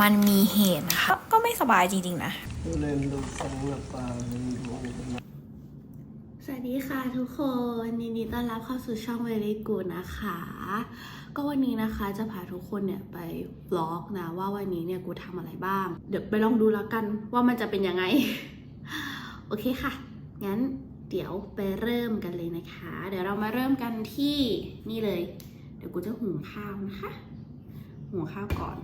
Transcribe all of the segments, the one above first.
มันมีเหตุนะคะ ก็ไม่สบายจริงๆนะเล่นดูฟังละปาเล่นดูสวัสดีค่ะทุกคนยินดีต้อนรับเข้าสู่ช่อง Very Good นะคะ ก็วันนี้นะคะจะพาทุกคนเนี่ยไปบล็อกนะ ว่าวันนี้เนี่ยกูทำอะไรบ้าง เดี๋ยวไปลองดูแล้วกันว่ามันจะเป็นยังไง โอเคค่ะ งั้นเดี๋ยวไปเริ่มกันเลยนะคะ เดี๋ยวเรามาเริ่มกันที่นี่เลย เดี๋ยวกูจะหุงข้าวนะคะ หุงข้าวก่อน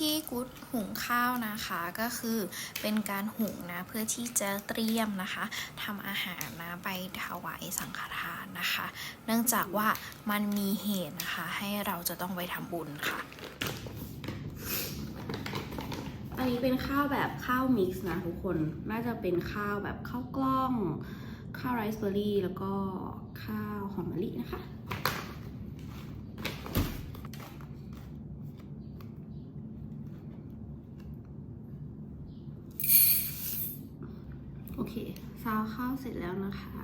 ที่กุ๊ดหุงข้าวนะคะก็คือเป็นการหุงนะเพื่อที่จะเตรียมนะคะทำอาหารนะไปถวายสังฆทานนะคะ เนื่องจากว่ามันมีเหตุนะคะให้เราจะต้องไปทำบุญค่ะ อันนี้เป็นข้าวแบบข้าวมิกซ์นะทุกคนน่าจะเป็นข้าวแบบข้าวกล้อง ข้าวไรซ์เบอร์รี่แล้วก็ข้าวหอมมะลินะคะ โอเค ซาวข้าวเสร็จแล้วนะคะ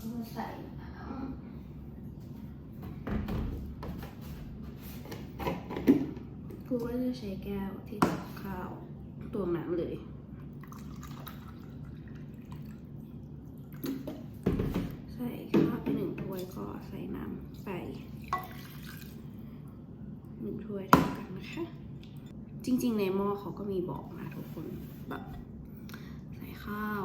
ก็ใส่น้ำกูก็จะใช้แก้วที่ตักข้าวตวงน้ำเลยใส่ข้าวไปหนึ่งถ้วยก็ใส่น้ำไปหนึ่งถ้วยเท่ากันนะคะ จริงๆ ในหม้อเขาก็มีบอกนะทุกคนแบบใส่ข้าว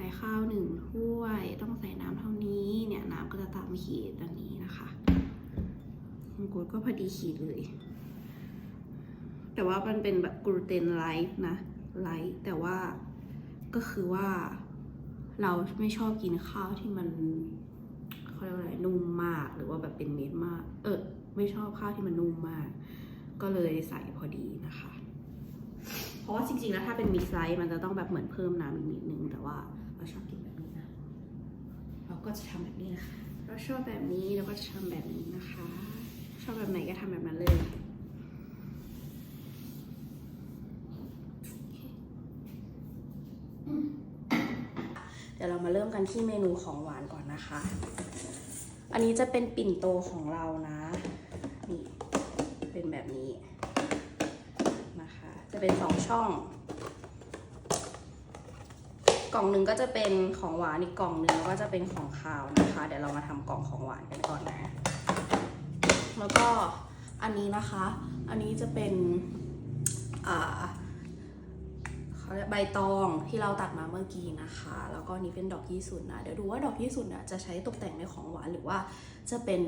ใส่ข้าวหนึ่งถ้วย ต้องใส่น้ำเท่านี้เนี่ยน้ำก็จะตามขีดอันนี้นะคะของกูก็พอดีขีดเลย แต่ว่ามันเป็นแบบกลูเตนไลท์นะไลท์แต่ว่าก็คือว่าเราไม่ชอบกินข้าวที่มันเขาเรียกว่าอะไรนุ่มมากหรือว่าแบบเป็นเม็ดมาก เออไม่ชอบข้าวที่มันนุ่มมาก ก็เลยใส่พอดีนะคะ เพราะว่าจริงๆแล้วถ้าเป็นมิกซ์ไลท์มันจะต้องแบบเหมือนเพิ่มน้ำอีกนิดนึงแต่ว่าเราชอบกินแบบนี้นะ เรา ก็จะทำแบบนี้นะคะเราชอบแบบนี้แล้วก็จะทำแบบนี้นะคะ ชอบแบบไหนก็ทำแบบนั้นเลยเดี๋ยวเรามาเริ่มกันที่เมนูของหวานก่อนนะคะ อันนี้จะเป็นปิ่นโตของเรานะ นี่ เป็นแบบนี้นะคะ จะเป็นสองช่อง ล่องหนึ่งก็จะเป็นของหวานอีกกล่องหนึ่งก็จะเป็นของคาวนะคะ เดี๋ยวเรามาทำกล่องของหวานกันก่อนนะแล้วก็อันนี้นะคะ อันนี้จะเป็นอ่าเขาเรียกใบตองที่เราตัดมาเมื่อกี้นะคะ แล้วก็นี้เป็นดอกยี่สุนนะ เดี๋ยวดูว่าดอกยี่สุนเนี่ยจะใช้ตกแต่งในของหวานหรือว่าจะเป็น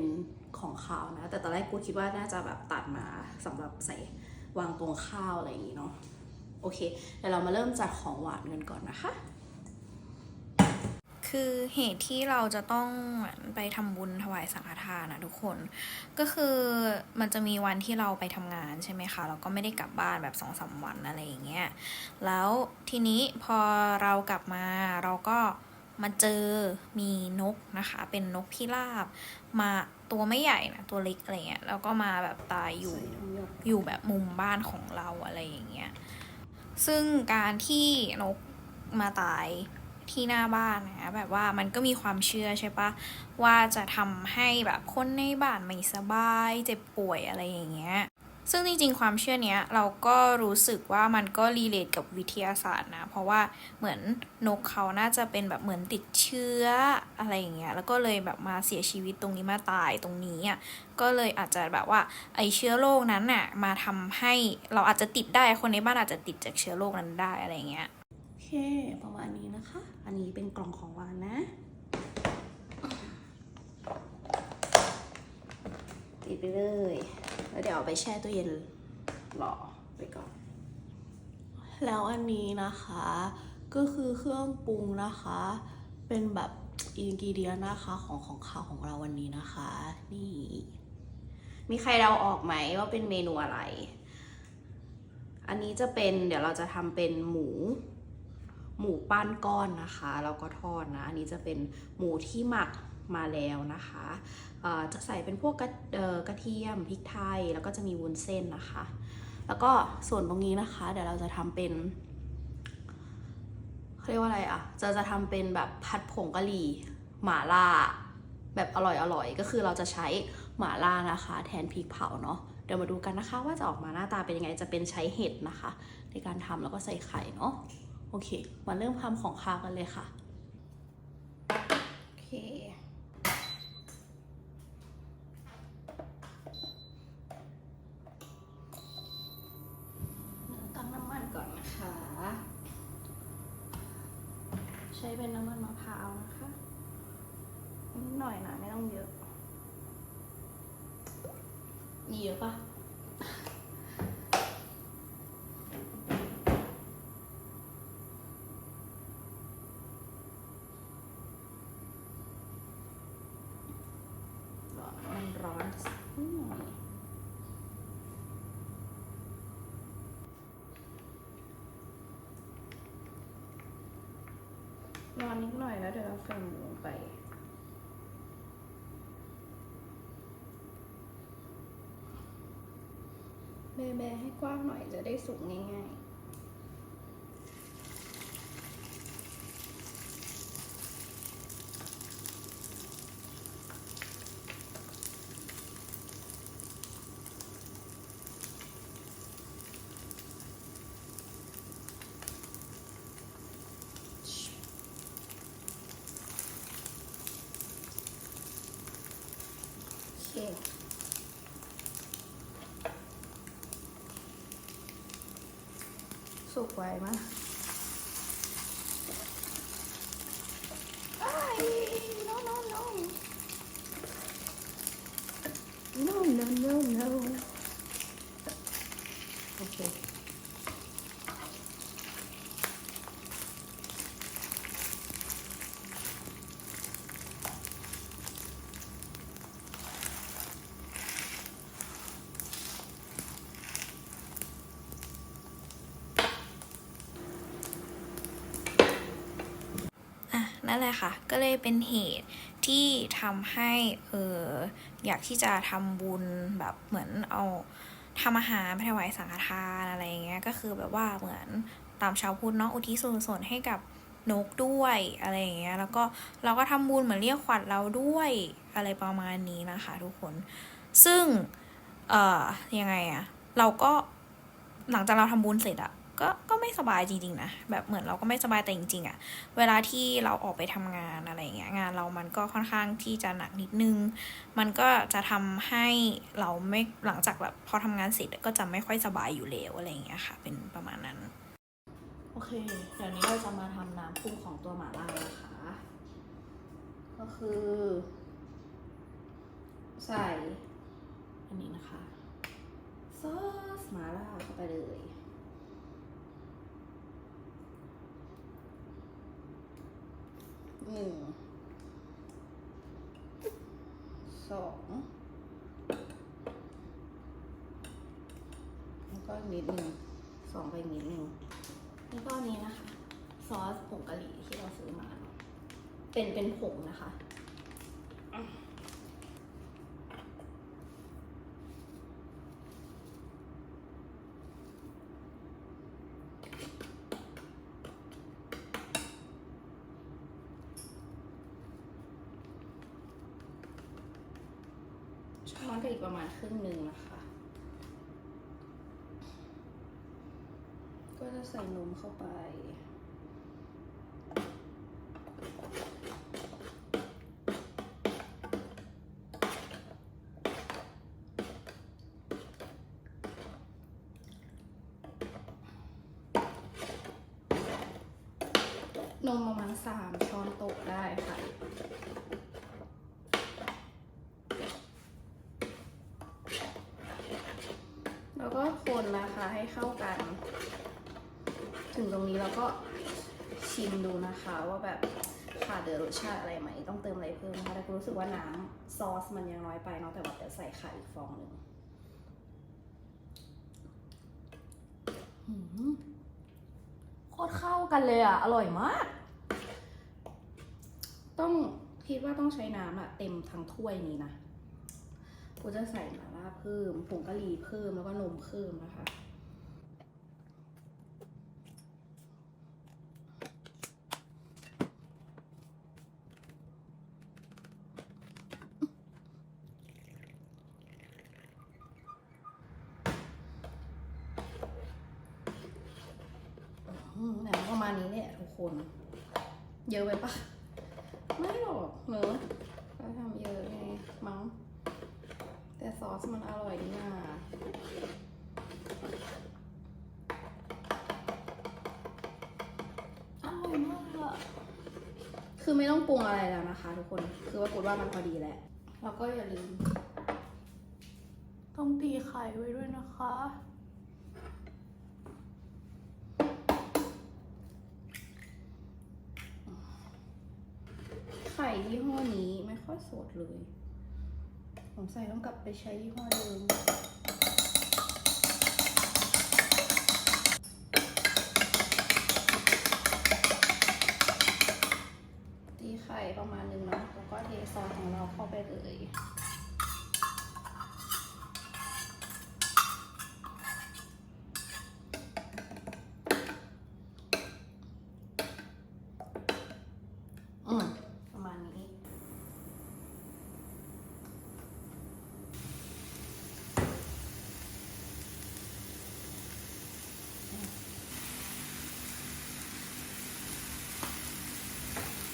ของขาวนะ แต่ตอนแรกกูคิดว่าน่าจะแบบตัดมาสำหรับใส่วางตรงข้าวอะไรอย่างงี้เนาะ โอเค เดี๋ยวเรามาเริ่มจัดของหวานกันก่อนนะคะ คือเหตุที่เราจะต้องไปทำบุญถวายสังฆทานนะทุกคน ก็คือมันจะมีวันที่เราไปทำงานใช่ไหมคะเราก็ไม่ได้กลับบ้านแบบสองสามวันอะไรอย่างเงี้ยแล้วทีนี้พอเรากลับมาเราก็มาเจอมีนกนะคะ เป็นนกพิราบ มาตัวไม่ใหญ่นะตัวเล็กอะไรเงี้ยแล้วก็มาแบบตายอยู่อยู่แบบมุมบ้านของเราอะไรอย่างเงี้ยซึ่งการที่นกมาตาย ที่หน้าบ้านนะแบบว่ามันก็มีความเชื่อใช่ปะว่าจะทำให้แบบคนในบ้านไม่สบาย เจ็บป่วยอะไรอย่างเงี้ยซึ่งจริงๆ ความเชื่อเนี้ยเราก็รู้สึกว่ามันก็รีเลทกับวิทยาศาสตร์นะ เพราะว่าเหมือนนกเขาน่าจะเป็นแบบเหมือนติดเชื้ออะไรอย่างเงี้ยแล้วก็เลยแบบมาเสียชีวิตตรงนี้มาตายตรงนี้อะก็เลยอาจจะแบบว่าไอเชื้อโรคนั้นน่ะมาทำให้เราอาจจะติดได้คนในบ้านอาจจะติดจากเชื้อโรคนั้นได้อะไรอย่างเงี้ย เคประมาณนี้นะคะ อันนี้เป็นกล่องของหวานนะ ติดไปเลย แล้วเดี๋ยวเอาไปแช่ตู้เย็นรอไปก่อน แล้วอันนี้นะคะ ก็คือเครื่องปรุงนะคะ เป็นแบบอินกิเดียนนะคะของของข้าวของเราวันนี้นะคะ นี่ มีใครเดาออกไหมว่าเป็นเมนูอะไร อันนี้จะเป็นเดี๋ยวเราจะทำเป็นหมู หมูปั้นก้อนนะคะแล้วก็ทอดนะอันนี้จะเป็นหมูที่หมักมาแล้วนะคะจะใส่เป็นพวกกระเอ่อกระเทียมพริกไทยแล้วก็จะมีวุ้นเส้นนะคะ แล้วก็ส่วนตรงนี้นะคะเดี๋ยวเราจะทำเป็นเขาเรียกว่าอะไรอะจะจะทำเป็นแบบผัดผงกะหรี่หม่าล่า แบบอร่อยอร่อยๆก็คือเราจะใช้หม่าล่านะคะ แทนพริกเผาเนาะเดี๋ยวมาดูกันนะคะ ว่าจะออกมาหน้าตาเป็นยังไงจะเป็นใช้เห็ดนะคะ ในการทำแล้วก็ใส่ไข่เนาะ โอเค มาเริ่มทำของคาวกันเลยค่ะ โอเค ตั้งน้ำมันก่อนนะคะ ใช้เป็นน้ำมันมะพร้าวนะคะนิดหน่อยนะ ไม่ต้องเยอะ มีเยอะปะร้อนมันร้อนสักนิดหน่อย นิดหน่อยแล้วเดี๋ยวเราใส่หมูลงไป แบะๆให้กว้างหน่อยจะได้สุกง่ายๆ โอเค สุกไวมากอ้าย no no no no no no no โอเค อะนั่น แหละค่ะ ก็เลยเป็นเหตุที่ทำให้เอออยากที่จะทำบุญแบบเหมือนเอาทำอาหารไปถวายสังฆทานอะไรอย่างเงี้ย ก็คือแบบว่าเหมือนตามชาวพุทธเนาะอุทิศส่วนกุศลให้กับนกด้วยอะไรอย่างเงี้ย แล้วก็เราก็ทำบุญเหมือนเรียกขวัญเราด้วยอะไรประมาณนี้นะคะทุกคน ซึ่ง เอ่อยังไงอะเราก็หลังจากเราทำบุญเสร็จอะ ก็ก็ไม่สบายจริงๆนะแบบเหมือนเราก็ไม่สบายแต่จริงๆอะเวลาที่เราออกไปทำงานอะไรเงี้ยงานเรามันก็ค่อนข้างที่จะหนักนิดนึง มันก็จะทำให้เราไม่หลังจากแบบพอทำงานเสร็จก็จะไม่ค่อยสบายอยู่แล้วอะไรเงี้ยค่ะ เป็นประมาณนั้น โอเค เดี๋ยวนี้เราจะมาทำน้ำปรุงของตัวหมาล่านะคะ ก็คือ ใส่ อันนี้นะคะซอสหมาล่าเข้าไปเลย หนึ่งสองแล้วก็อีกนิดหนึ่งสองไปอีกนิดหนึ่งแล้วก็นี้นะคะ ซอสผงกะหรี่ที่เราซื้อมา เป็นเป็นผงนะคะ ช้อนก็อีกประมาณครึ่งหนึ่งนะคะ ก็จะใส่นมเข้าไป นมประมาณสามช้อนโต๊ะได้ค่ะ แล้วก็คนนะคะให้เข้ากัน ถึงตรงนี้เราก็ชิมดูนะคะว่าแบบขาดเหลือรสชาติอะไรไหม ต้องเติมอะไรเพิ่มนะคะแต่กูรู้สึกว่าน้ำซอสมันยังน้อยไปเนาะแต่ว่าเดี๋ยวใส่ไข่อีกฟองหนึ่งหืมโคตรเข้ากันเลยอะ อร่อยมาก ต้องคิดว่าต้องใช้น้ำอะเต็มทั้งถ้วยนี้นะกูจะใส่หม่าล่าเพิ่มผงกะหรี่เพิ่มแล้วก็นมเพิ่มนะคะ เยอะไปปะไม่หรอกเนอะเราทำเยอะไงมั้ง แต่ซอสมันอร่อยนี่นาอร่อยมากอะคือไม่ต้องปรุงอะไรแล้วนะคะทุกคน คือว่ากดว่ามันพอดีแหละ แล้วก็อย่าลืม ต้องตีไข่ไว้ด้วยนะคะ ไข่ยี่ห้อ สดเลยผมใส่ต้องกลับไปใช้ยี่ห้อเดิมตีไข่ประมาณนึงเนาะแล้วก็เทซอสของเราเข้าไปเลย อืมประมาณนี้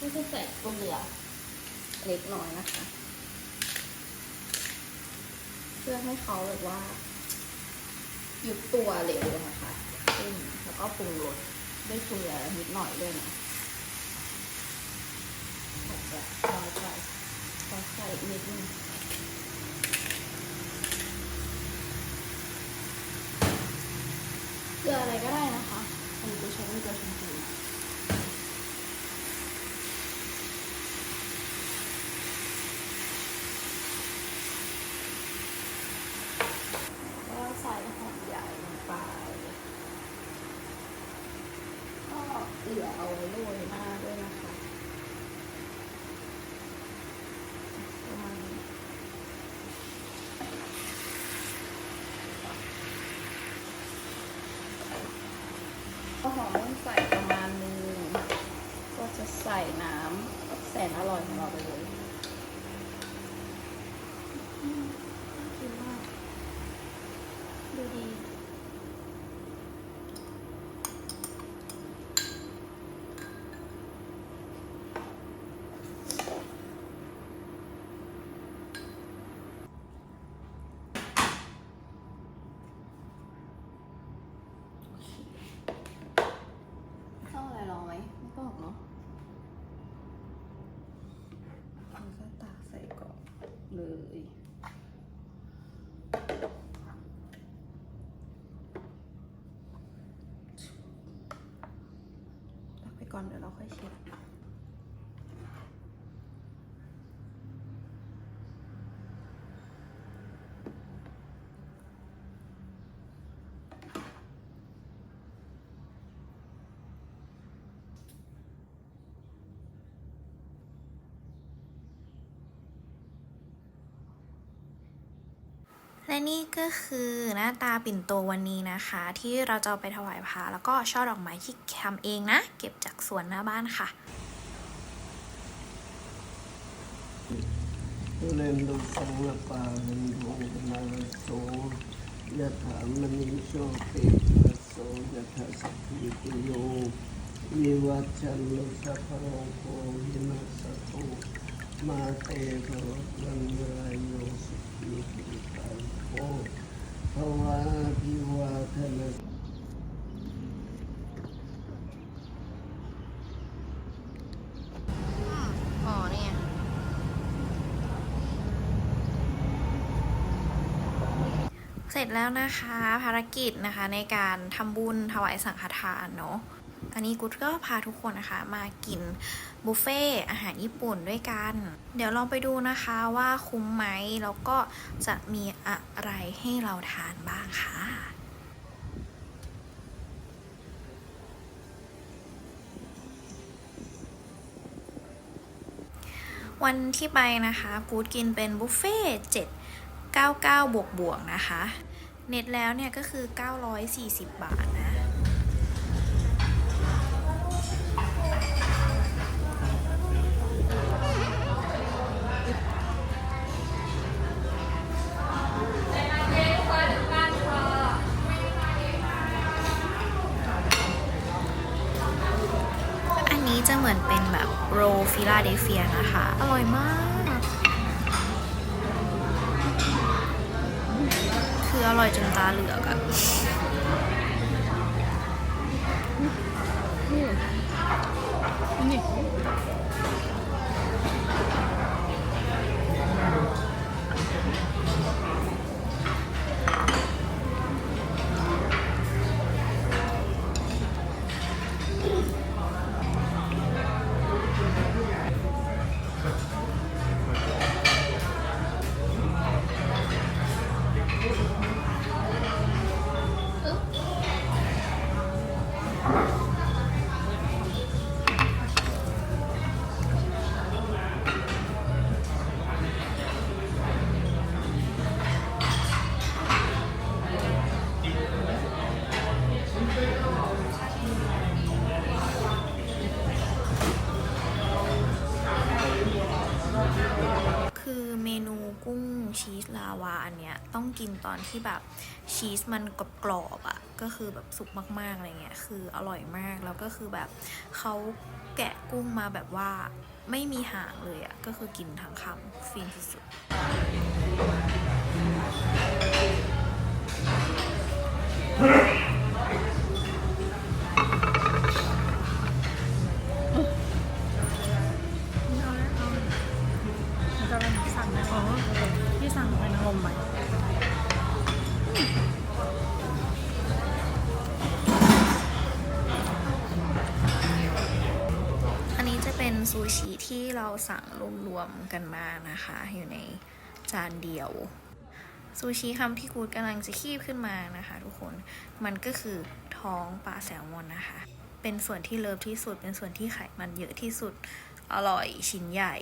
ก็จะใส่เกลือเล็กน้อยนะคะ เพื่อให้เขาแบบว่ายุบตัวเร็วนะคะขึ้นแล้วก็ปรุงรสด้วยเกลือนิดหน่อยด้วยนะอาจจะน้อยไปขอใส่นิดนึงเกลืออะไรก็ได้นะคะอันนี้กูใช้เป็นเกลือชมพูนะ ก็ใส่หอมใหญ่ลงไป ก็ เหลือเอาไว้โรยหน้าด้วยนะคะประมาณนี้ก็หอมใส่ประมาณนึง ก็จะใส่น้ำแสนอร่อยของเราไปเลยอืมน่ากินมาก ดูดี ต้องอะไรรองไหมไม่ต้องหรอกเนาะมันก็ตักใส่ก่อนเลย ตั ก่อนเดี๋ยวเราค่อยเช็ด และนี่ก็คือหน้าตาปิ่นโตวันนี้นะคะ ที่เราจะไปถวายพระแล้วก็ช่อดอกไม้ที่ทำเองนะ เก็บจากสวนหน้าบ้านค่ะเรนดูสังละปาเรนดูนาโสยะถามณีโชติปัสโสยะถาสัพพิติโยวิวัชันตุสัพโรโควินัสสตุมาเตภวัตวันยายโยสุขี ติกาโคภวะพิวาทนาอ๋อเนี่ยเสร็จแล้วนะคะภารกิจนะคะในการทำบุญถวายสังฆทานเนาะ อันนี้กุ๊ดก็พาทุกคนนะคะ มากินบุฟเฟ่อาหารญี่ปุ่นด้วยกัน เดี๋ยวลองไปดูนะคะว่าคุ้มไหม แล้วก็จะมีอะไรให้เราทานบ้างค่ะวันที่ไปนะคะกูดกินเป็นบุฟเฟ่เจ็ดเก้าเก้าบวกบวกนะคะ เน็ตแล้วเนี่ยก็คือ 940 บาทนะ มือนเป็นแบบโรฟิลาเดเฟียนะคะ อร่อยมาก คืออร่อยจนตาเหลือกอะนี่ อันเนี้ยต้องกินตอนที่แบบชีสมันกรอบๆอะ่ะก็คือแบบสุกมากๆอะไรเงี้ยคืออร่อยมากแล้วก็คือแบบเขาแกะกุ้งมาแบบว่าไม่มีหางเลยอะ่ะก็คือกินทั้งคำฟินที่สุด ซูชิที่เราสั่งรวมๆกันมานะคะ อยู่ในจานเดียว ซูชิคำที่กูดกำลังจะคีบขึ้นมานะคะ ทุกคนมันก็คือท้องปลาแซลมอนนะคะ เป็นส่วนที่เลิฟที่สุด เป็นส่วนที่ไขมันเยอะที่สุดอร่อยชิ้นใหญ่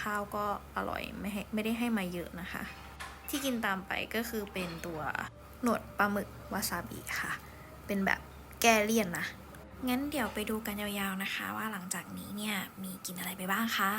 ข้าวก็อร่อยไม่ให้ไม่ได้ให้มาเยอะนะคะ ที่กินตามไปก็คือเป็นตัวหนวดปลาหมึกวาซาบิค่ะ เป็นแบบแก้เลี่ยนนะ งั้นเดี๋ยวไปดูกันยาวๆนะคะ ว่าหลังจากนี้เนี่ยมีกินอะไรไปบ้างค่ะ